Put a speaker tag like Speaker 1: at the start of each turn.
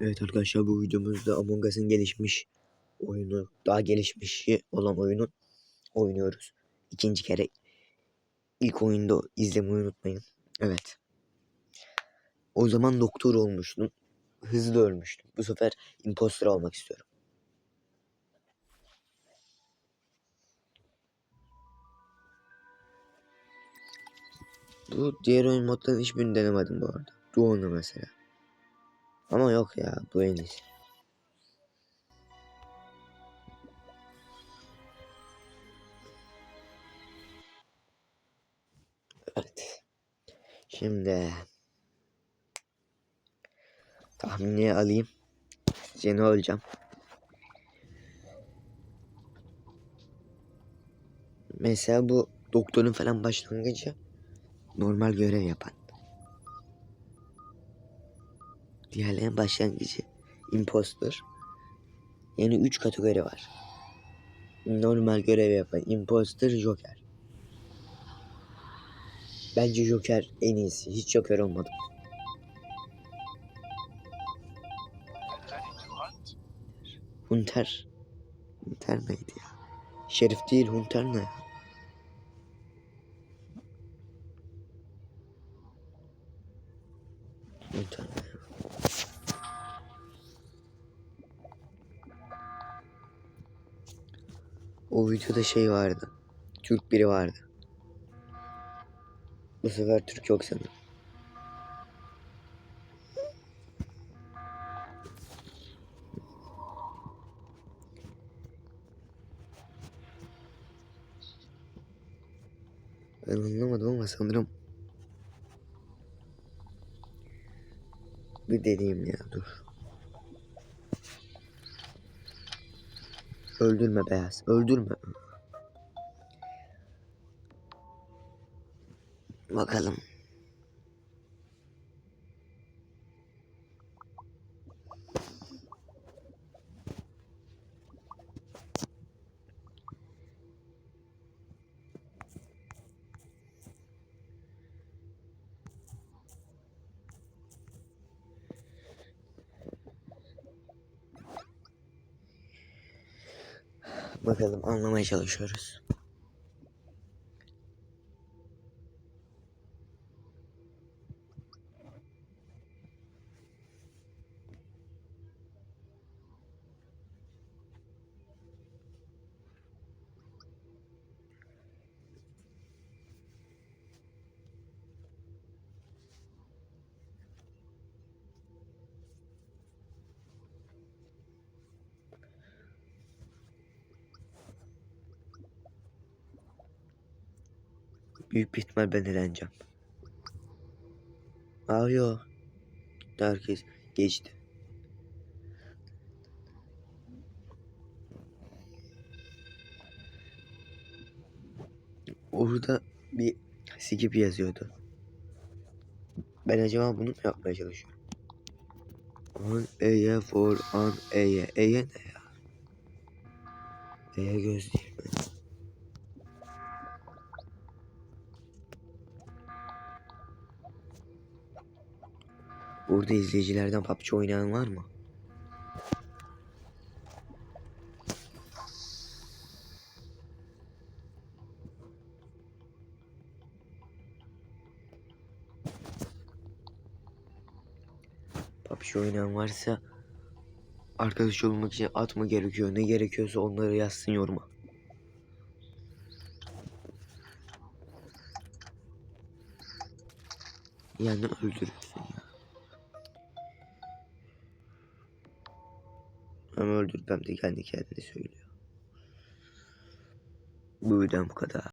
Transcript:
Speaker 1: Evet arkadaşlar bu videomuzda Among Us'ın gelişmiş oyunu, daha gelişmiş olan oyunu oynuyoruz. İkinci kere ilk oyunda izlemeyi unutmayın. Evet. O zaman doktor olmuştum. Hızlı ölmüştüm. Bu sefer imposter olmak istiyorum. Bu diğer oyun modlarının hiçbirini denemedim bu arada. Duo'nu mesela. Ama yok ya bu en iyisi. Evet. Şimdi tahmini alayım. Ne olacağım? Mesela bu doktorun falan başlangıcı normal görev yapan. Diğerlerinin başlangıcı imposter. Yani 3 kategori var. Normal görev yapan imposter, joker. Bence joker en iyisi. Hiç joker olmadım. Hunter. Hunter neydi ya? Şerif değil Hunter ne? ya? Hunter ne? O videoda şey vardı. Türk biri vardı. Bu sefer Türk yok sanırım. Ben anlamadım ama sanırım bir dediğim ya dur. Öldürme beyaz. Öldürme. Bakalım. Bakalım anlamaya çalışıyoruz. Büyük bir ihtimal ben eleneceğim. Aa yo. Herkes geçti. Orada bir skip yazıyordu. Ben acaba bunu mu yapmaya çalışıyorum? On E'ye for on E'ye. E'ye ne ya? E'ye göz değil mi? Burada izleyicilerden PUBG oynayan var mı? PUBG oynayan varsa arkadaş olmak için at mı gerekiyor? Ne gerekiyorsa onları yazsın yoruma. Yani öldürürsün öldürüp hem de kendi kendine söylüyor. Bu videom bu kadar.